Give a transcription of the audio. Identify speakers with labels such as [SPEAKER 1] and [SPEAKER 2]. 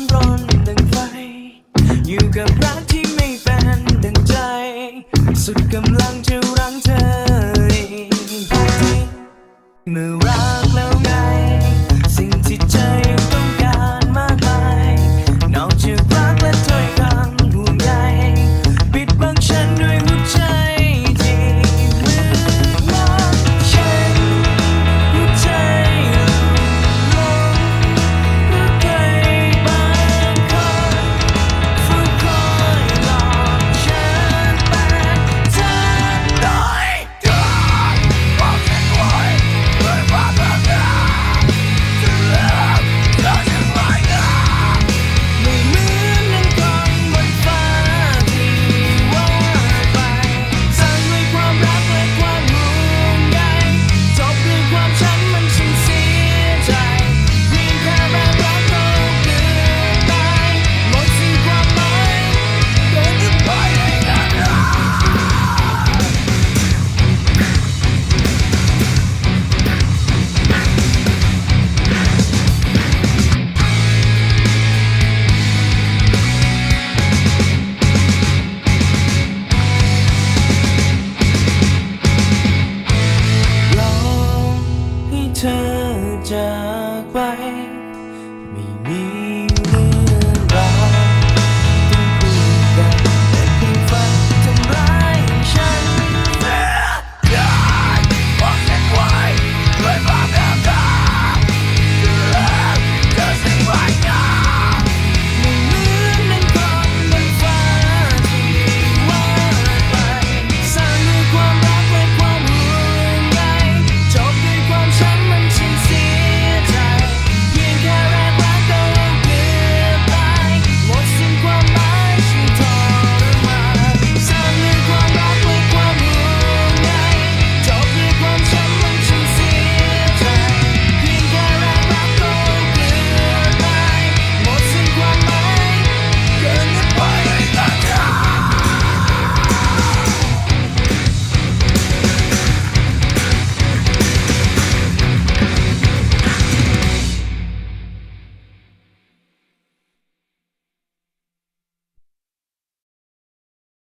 [SPEAKER 1] ำร้อนดังไฟ อยู่กับรักที่ไม่แป็นดังใจ สุดกำลังจะรั้งเธอเมื่อ